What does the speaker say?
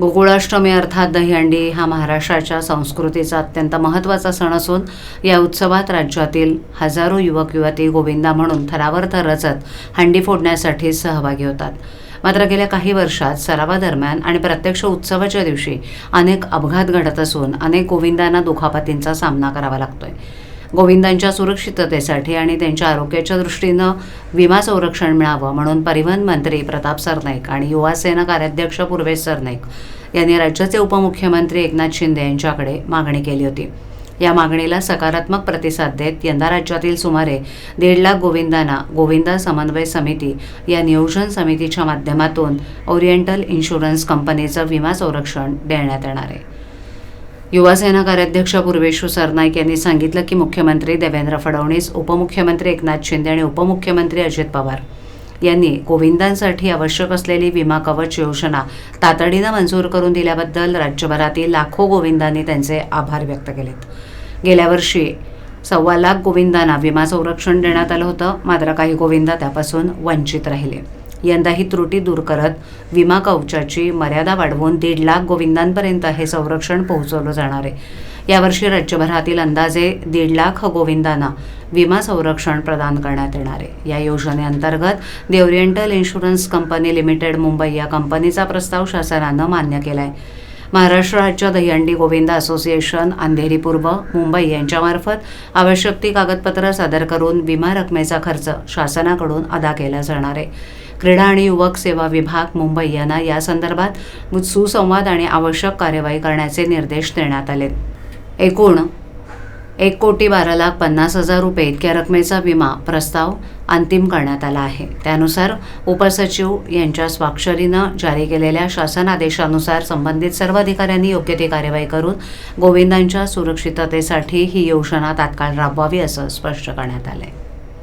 गोकुळाष्टमी अर्थात दहीहंडी हा महाराष्ट्राच्या संस्कृतीचा अत्यंत महत्त्वाचा सण असून या उत्सवात राज्यातील हजारो युवक युवती गोविंदा म्हणून थरावर थर रचत हंडी फोडण्यासाठी सहभागी होतात. मात्र गेल्या काही वर्षात सरावादरम्यान आणि प्रत्यक्ष उत्सवाच्या दिवशी अनेक अपघात घडत असून अनेक गोविंदांना दुखापतींचा सामना करावा लागतोय. गोविंदांच्या सुरक्षिततेसाठी आणि त्यांच्या आरोग्याच्या दृष्टीनं विमा संरक्षण मिळावं म्हणून परिवहन मंत्री प्रताप सरनाईक आणि युवासेना कार्याध्यक्ष पूर्वेश सरनाईक यांनी राज्याचे उपमुख्यमंत्री एकनाथ शिंदे यांच्याकडे मागणी केली होती. या मागणीला सकारात्मक प्रतिसाद देत यंदा राज्यातील सुमारे दीड लाख गोविंदांना गोविंदा समन्वय समिती या नियोजन समितीच्या माध्यमातून ओरिएंटल इन्शुरन्स कंपनीचं विमा संरक्षण देण्यात येणार आहे. युवासेना कार्याध्यक्ष पूर्वेशू सरनाईक यांनी सांगितलं की मुख्यमंत्री देवेंद्र फडणवीस उपमुख्यमंत्री एकनाथ शिंदे आणि उपमुख्यमंत्री अजित पवार यांनी गोविंदांसाठी आवश्यक असलेली विमा कवच योजना तातडीनं मंजूर करून दिल्याबद्दल राज्यभरातील लाखो गोविंदांनी त्यांचे आभार व्यक्त केलेत. गेल्या वर्षी सव्वा लाख गोविंदांना विमा संरक्षण देण्यात आलं होतं मात्र काही गोविंदा त्यापासून वंचित राहिले. यंदा ही त्रुटी दूर करत विमा कवचाची मर्यादा वाढवून दीड लाख गोविंदांपर्यंत हे संरक्षण पोहोचवलं जाणार आहे. यावर्षी राज्यभरातील अंदाजे दीड लाख गोविंदांना विमा संरक्षण प्रदान करण्यात येणार आहे. या योजनेअंतर्गत the Oriental Insurance Company Limited Mumbai या कंपनीचा प्रस्ताव शासनानं मान्य केला आहे महाराष्ट्र राज्य दहीहंडी गोविंदा असोसिएशन अंधेरी पूर्व मुंबई यांच्यामार्फत आवश्यक ती कागदपत्रं सादर करून विमा रकमेचा खर्च शासनाकडून अदा केला जाणार आहे. क्रीडा आणि युवक सेवा विभाग मुंबई यांना या संदर्भात सुसंवाद आणि आवश्यक कार्यवाही करण्याचे निर्देश देण्यात आले. एकूण एक कोटी बारा लाख पन्नास हजार रुपये इतक्या रकमेचा विमा प्रस्ताव अंतिम करण्यात आला आहे. त्यानुसार उपसचिव यांच्या स्वाक्षरीनं जारी केलेल्या शासन आदेशानुसार संबंधित सर्व अधिकाऱ्यांनी योग्य ती कार्यवाही करून गोविंदांच्या सुरक्षिततेसाठी ही योजना तात्काळ राबवावी असं स्पष्ट करण्यात आलं आहे